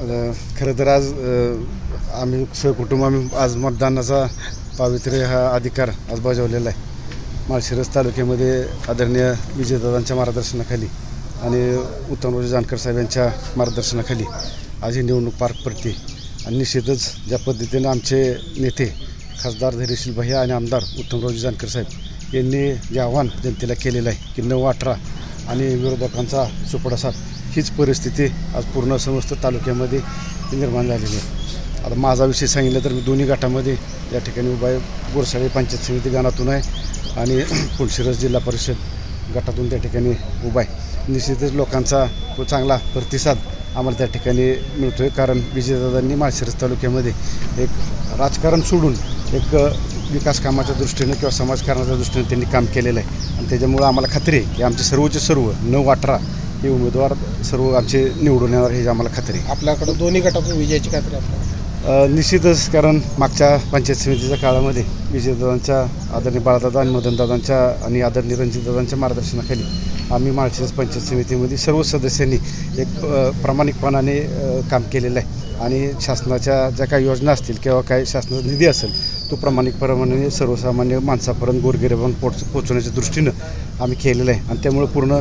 खरं तर आज आम्ही सहकुटुंब आम्ही आज मतदानाचा पावित्र्य हा अधिकार आज बजावलेला आहे. माळशिरस तालुक्यामध्ये आदरणीय विजयदादांच्या मार्गदर्शनाखाली आणि उत्तमराव जानकर साहेब यांच्या मार्गदर्शनाखाली आज ही निवडणूक पार पडते. आणि निश्चितच ज्या पद्धतीनं आमचे नेते खासदार धैर्यशील भैया आणि आमदार उत्तमरावजी जानकर साहेब यांनी जे आव्हान जनतेला केलेलं आहे की नऊ अठरा आणि विरोधकांचा सुपडासाप हीच परिस्थिती आज पूर्ण समस्त तालुक्यामध्ये निर्माण झालेली आहे. आता माझा विषय सांगितलं तर मी दोन्ही गटामध्ये या ठिकाणी उभा आहे. गोरसाळी पंचायत समिती गणातून आहे आणि फुलशिरस जिल्हा परिषद गटातून त्या ठिकाणी उभा आहे. निश्चितच लोकांचा तो चांगला प्रतिसाद आम्हाला त्या ठिकाणी मिळतो आहे कारण विजयदादांनी माळशिरस तालुक्यामध्ये एक राजकारण सोडून एक विकास कामाच्या दृष्टीनं किंवा समाजकारणाच्या दृष्टीनं त्यांनी काम केलेलं आहे. आणि त्याच्यामुळं आम्हाला खात्री आहे की आमचे सर्वचे सर्व नऊ अठरा हे उमेदवार सर्व आमचे निवडून येणार हे आम्हाला खात्री आहे. आपल्याकडं दोन्ही गटातून विजयाची खात्री आपल्याला. निश्चितच कारण मागच्या पंचायत समितीच्या काळामध्ये विजयदादांच्या आदरणीय बाळादादा आणि मदनदादांच्या आणि आदरणीय रणजितदादांच्या मार्गदर्शनाखाली आम्ही माळशिरस पंचायत समितीमध्ये सर्व सदस्यांनी एक प्रामाणिकपणाने काम केलेलं आहे. आणि शासनाच्या ज्या काही योजना असतील किंवा काही शासनाचा निधी असेल तो प्रामाणिकपणाने सर्वसामान्य माणसापर्यंत गोरगिरेपर्यंत पोच पोचवण्याच्या दृष्टीनं आम्ही केलेलं आहे. आणि त्यामुळे पूर्ण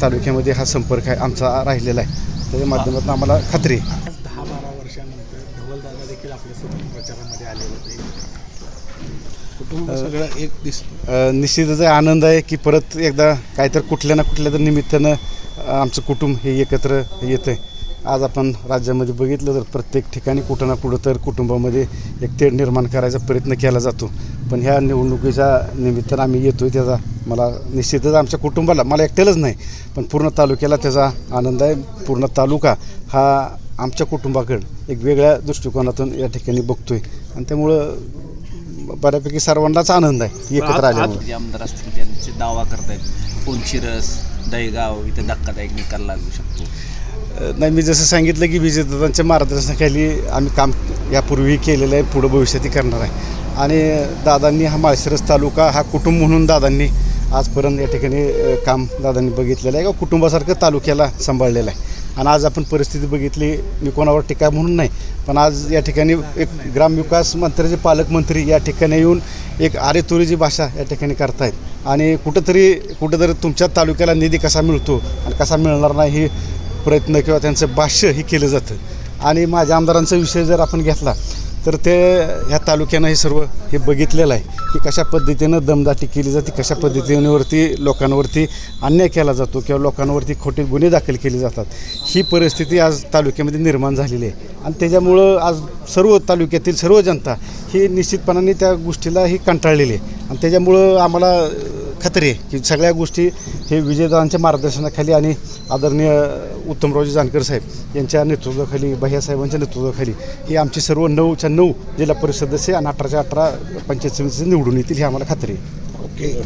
तालुक्यामध्ये हा संपर्क आहे आमचा राहिलेला आहे. त्याच्या माध्यमातून आम्हाला खात्री देखील आपल्यासोबत प्रचारामध्ये आले होते. कुटुंब सगळं एक दिस निश्चितच आनंद आहे की परत एकदा काहीतरी कुठल्या ना कुठल्या तर निमित्तानं आमचं कुटुंब हे एकत्र येतं आहे आज आपण राज्यामध्ये बघितलं तर प्रत्येक ठिकाणी कुठं ना कुठं तर कुटुंबामध्ये एक तेढ निर्माण करायचा प्रयत्न केला जातो. पण ह्या निवडणुकीच्या निमित्तानं आम्ही येतो आहे त्याचा मला निश्चितच आमच्या कुटुंबाला मला एकट्यालाच नाही पण पूर्ण तालुक्याला त्याचा आनंद आहे. पूर्ण तालुका हा आमच्या कुटुंबाकडं एक वेगळ्या दृष्टिकोनातून या ठिकाणी बघतो आहे आणि त्यामुळं बऱ्यापैकी सर्वांनाच आनंद आहे एकत्र आल्यामुळे. आमदार असतील त्यांचे दावा करतायत. पुलशिरस दहीगाव इथे धक्कादायक निकाल लागू शकतो. नाही मी जसं सांगितलं की विजयदादांच्या मार्गदर्शनाखाली आम्ही काम यापूर्वी केलेलं आहे पुढं भविष्यातही करणार आहे. आणि दादांनी हा माळशिरस तालुका हा कुटुंब म्हणून दादांनी आजपर्यंत या ठिकाणी अ, काम दादांनी बघितलेलं आहे. किंवा कुटुंबासारखं तालुक्याला सांभाळलेलं आहे. आणि आज आपण परिस्थिती बघितली मी कोणावर टीका म्हणून नाही पण आज या ठिकाणी एक ग्रामविकास मंत्र्याचे पालकमंत्री या ठिकाणी येऊन एक आरेतुरीची भाषा या ठिकाणी करतायत. आणि कुठंतरी कुठंतरी तुमच्या तालुक्याला निधी कसा मिळतो आणि कसा मिळणार नाही हे प्रयत्न किंवा त्यांचं भाष्य हे केलं जातं. आणि माझ्या आमदारांचा विषय जर आपण घेतला तर ते ह्या तालुक्यानं हे सर्व हे बघितलेलं आहे की कशा पद्धतीनं दमदाटी केली जाते कशा पद्धतीवरती लोकांवरती अन्याय केला जातो किंवा लोकांवरती खोटे गुन्हे दाखल केले जातात. ही परिस्थिती आज तालुक्यामध्ये निर्माण झालेली आहे. आणि त्याच्यामुळं आज सर्व तालुक्यातील सर्व जनता ही निश्चितपणाने त्या गोष्टीला ही कंटाळलेली आहे. आणि त्याच्यामुळं आम्हाला खात्री आहे की सगळ्या गोष्टी हे विजयदादांच्या मार्गदर्शनाखाली आणि आदरणीय उत्तमरावजी जानकर साहेब यांच्या नेतृत्वाखाली भैयासाहेबांच्या नेतृत्वाखाली ही आमची सर्व नऊच्या नऊ जिल्हा परिषद सदस्य आणि अठराच्या अठरा पंचायत समितीचे निवडून येतील ही आम्हाला खात्री आहे. ओके.